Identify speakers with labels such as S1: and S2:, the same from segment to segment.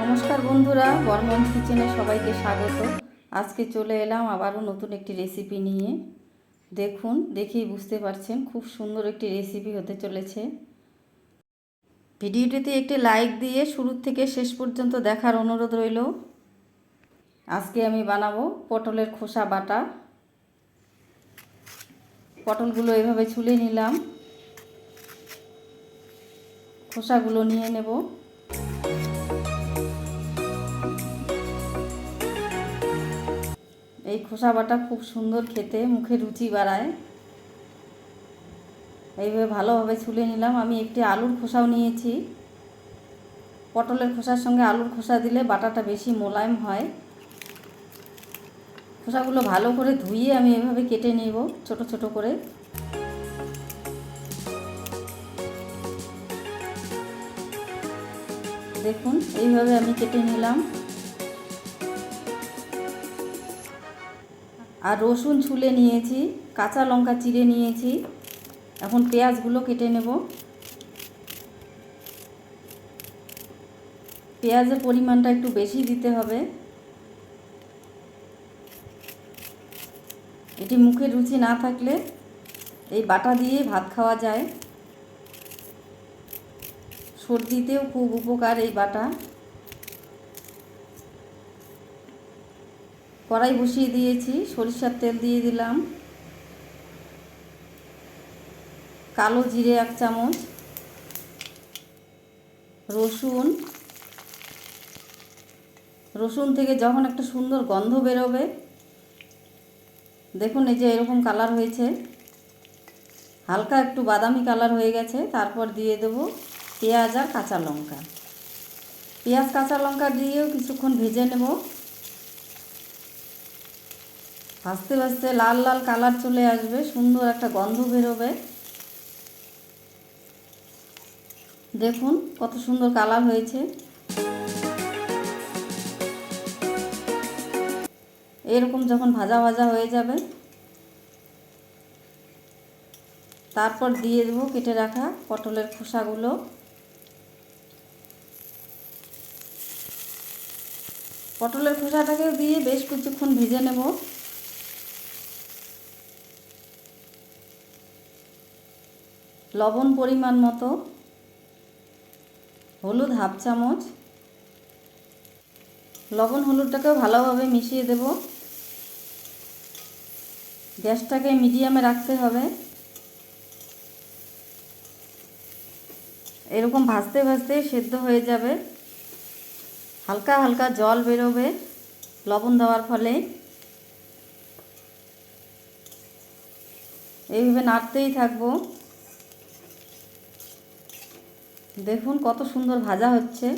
S1: নমস্কার বন্ধুরা, বর্মন কিচেনে সবাইকে স্বাগত। আজকে চলে এলাম আবারও নতুন একটি রেসিপি নিয়ে। দেখুন, দেখেই বুঝতে পারছেন, খুব সুন্দর একটি রেসিপি হতে চলেছে। ভিডিওটিতে একটি লাইক দিয়ে শুরু থেকে শেষ পর্যন্ত দেখার অনুরোধ রইল। আজকে আমি বানাবো পটলের খোসা বাটা। পটলগুলো এভাবে ছুলে নিলাম। খোসাগুলো নিয়ে নেব। এই খোসা বাটা খুব সুন্দর খেতে, মুখে রুচি বাড়ায়। এইভাবে ভালোভাবে ছুলে নিলাম। আমি একটি আলুর খোসাও নিয়েছি। পটলের খোসার সঙ্গে আলুর খোসা দিলে বাটাটা বেশি মোলায়েম হয়। খোসাগুলো ভালো করে ধুয়ে আমি এভাবে কেটে নেব, ছোট ছোট করে। দেখুন, এইভাবে আমি কেটে নিলাম। আর রসুন ছুলে নিয়েছি, কাঁচা লঙ্কা চিড়ে নিয়েছি। এখন পেঁয়াজগুলো কেটে নেব। পেঁয়াজের পরিমাণটা একটু বেশি দিতে হবে। এটি মুখে রুচি না থাকলে এই বাটা দিয়ে ভাত খাওয়া যায়। সর্দিতেও খুব উপকার এই বাটা। কড়াই বসিয়ে দিয়েছি, সরিষার তেল দিয়ে দিলাম। কালো জিরে এক চামচ, রসুন। রসুন থেকে যখন একটা সুন্দর গন্ধ বেরোবে, দেখুন এই যে এরকম কালার হয়েছে। হালকা একটু বাদামি কালার হয়ে গেছে, তারপর দিয়ে দেব পেঁয়াজ আর কাঁচা লঙ্কা। পেঁয়াজ, কাঁচা লঙ্কা দিয়েও কিছুক্ষণ ভেজে নেব। ভাজতে ভাজতে লাল লাল কালার চলে আসবে, সুন্দর একটা গন্ধ বেরোবে। দেখুন কত সুন্দর কালার হয়েছে। এরকম যখন ভাজা ভাজা হয়ে যাবে, তারপর দিয়ে দেবো কেটে রাখা পটলের খোসাগুলো। পটলের খোসাটাকে দিয়ে বেশ কিছুক্ষণ ভেজে নেব। লবণ পরিমাণ মতো, হলুদ হাফ চামচ, লবণ হলুদটাকেও ভালোভাবে মিশিয়ে দেব। গ্যাসটাকে মিডিয়ামে রাখতে হবে। এরকম ভাজতে ভাজতে সেদ্ধ হয়ে যাবে। হালকা হালকা জল বেরোবে লবণ দেওয়ার ফলে। এইভাবে নাড়তেই থাকব। দেখুন কত সুন্দর ভাজা হচ্ছে।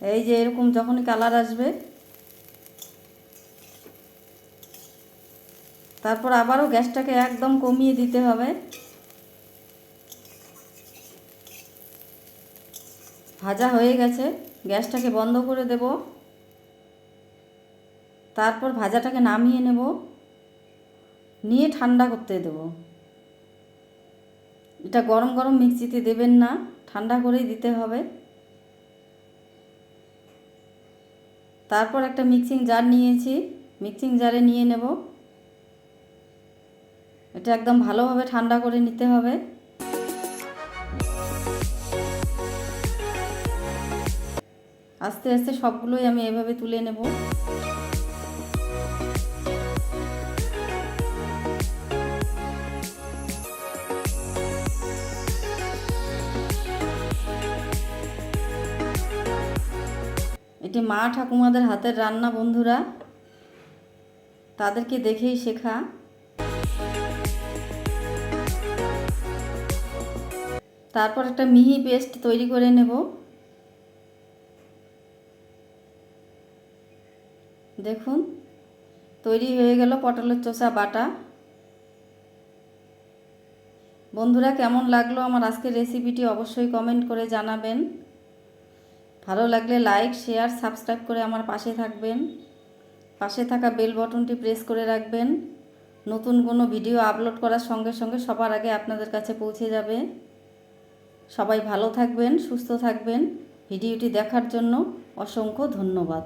S1: এই যে এরকম যখনই কালার আসবে। তারপর আবারও গ্যাসটাকে একদম কমিয়ে দিতে হবে। ভাজা হয়ে গেছে, গ্যাসটাকে বন্ধ করে দেব। তারপর ভাজাটাকে নামিয়ে নেব। নিয়ে ঠান্ডা করতে দেব। এটা গরম গরম মিক্সিতে দেবেন না, ঠান্ডা করেই দিতে হবে। তারপর একটা মিক্সিং জার নিয়েছি মিক্সিং জারে নিয়ে নেব। এটা একদম ভালোভাবে ঠান্ডা করে নিতে হবে। আস্তে আস্তে সবগুলোই আমি এভাবে তুলে নেব। এটি মা ঠাকুমাদের হাতের রান্না, বন্ধুরা। তাদেরকে দেখেই শেখা। তারপর একটা মিহি পেস্ট তৈরি করে নেব। দেখুন, তৈরি হয়ে গেল পটলের চোষা বাটা। বন্ধুরা, কেমন লাগল আমার আজকের রেসিপিটি অবশ্যই কমেন্ট করে জানাবেন। ভালো লাগলে লাইক শেয়ার সাবস্ক্রাইব করে আমার পাশে থাকবেন। পাশে থাকা বেল বটনটি প্রেস করে রাখবেন। নতুন কোনো ভিডিও আপলোড করার সঙ্গে সঙ্গে সবার আগে আপনাদের কাছে পৌঁছে যাবে। সবাই ভালো থাকবেন, সুস্থ থাকবেন। ভিডিওটি দেখার জন্য অসংখ্য ধন্যবাদ।